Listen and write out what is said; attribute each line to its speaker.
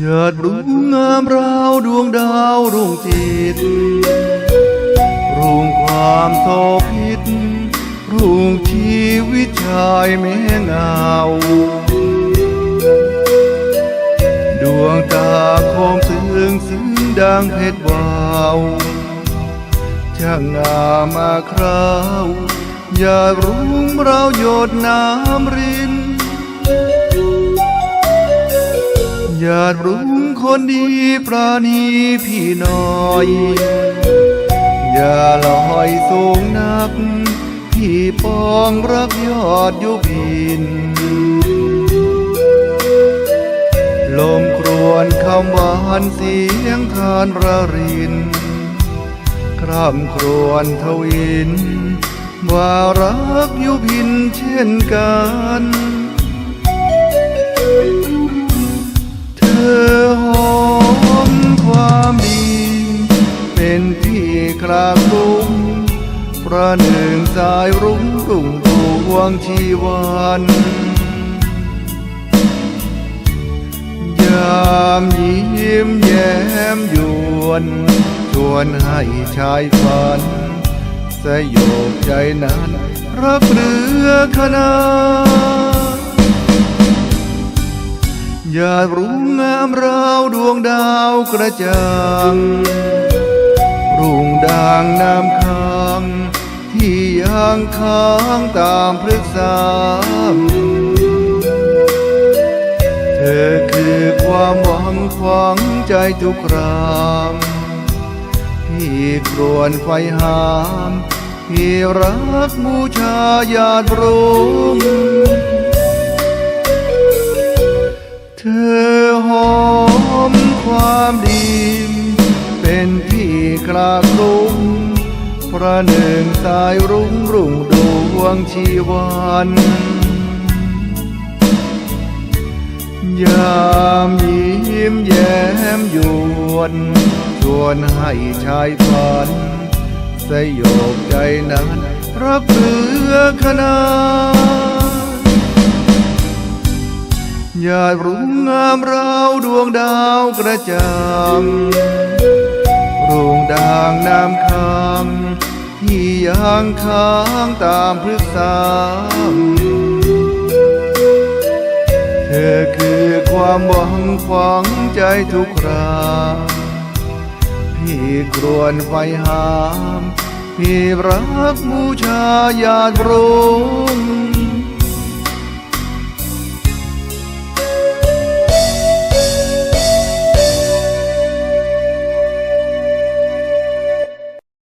Speaker 1: หยาดรุ่งงามราวดวงดาวรุ่งจิตรุ่งความโทพิษรุ่งชีวิตชายแม้เงาดวงตาคมซึ้งซึ้งดังเพชรวาวช่างงามมาคราวอย่ารุ่งเราหยดน้ำริน อย่ารุ่งคนดีปราณีพี่น้อย อย่าลอยสูงนัก พี่ปองรักยอดยุพิน ลมครวนคำหวานเสียงทานระริน คร่ำครวนทวิน ว่ารักยุพินเช่นกัน ระหนึ่งสายรุ้งรุ่งดวงชีวันยามยิ้มแย้มยวนชวนให้ชายฝัน สยบใจนั้นรักเรือขนาอย่ารุ่งงามราวดวงดาวกระจ่างรุ่งด่างน้ำค้า งที่ยังค้างตามพฤกษาเธอคือความหวังขวางใจทุกครามพี่ครวนไฟหาม พี่รักบูชาญาติรุ่งเธอหอมความดี เป็นที่คลากรุงป ระหนึ่งสายรุ่งรุ่งดวงชีวันยามยิ้มแย้มยวนชวนให้ชายฝัน สยบใจนั้นรักเรือขนาอย่ารุ่งงามราวดวงดาวกระจ่าง งด่างน้ำค้างที่ยังค้างตามพฤกษาเธอคือความหวังขวางใจทุกคราพี่ครวนไฟหาม พี่รักบูชาญาติรุ่ง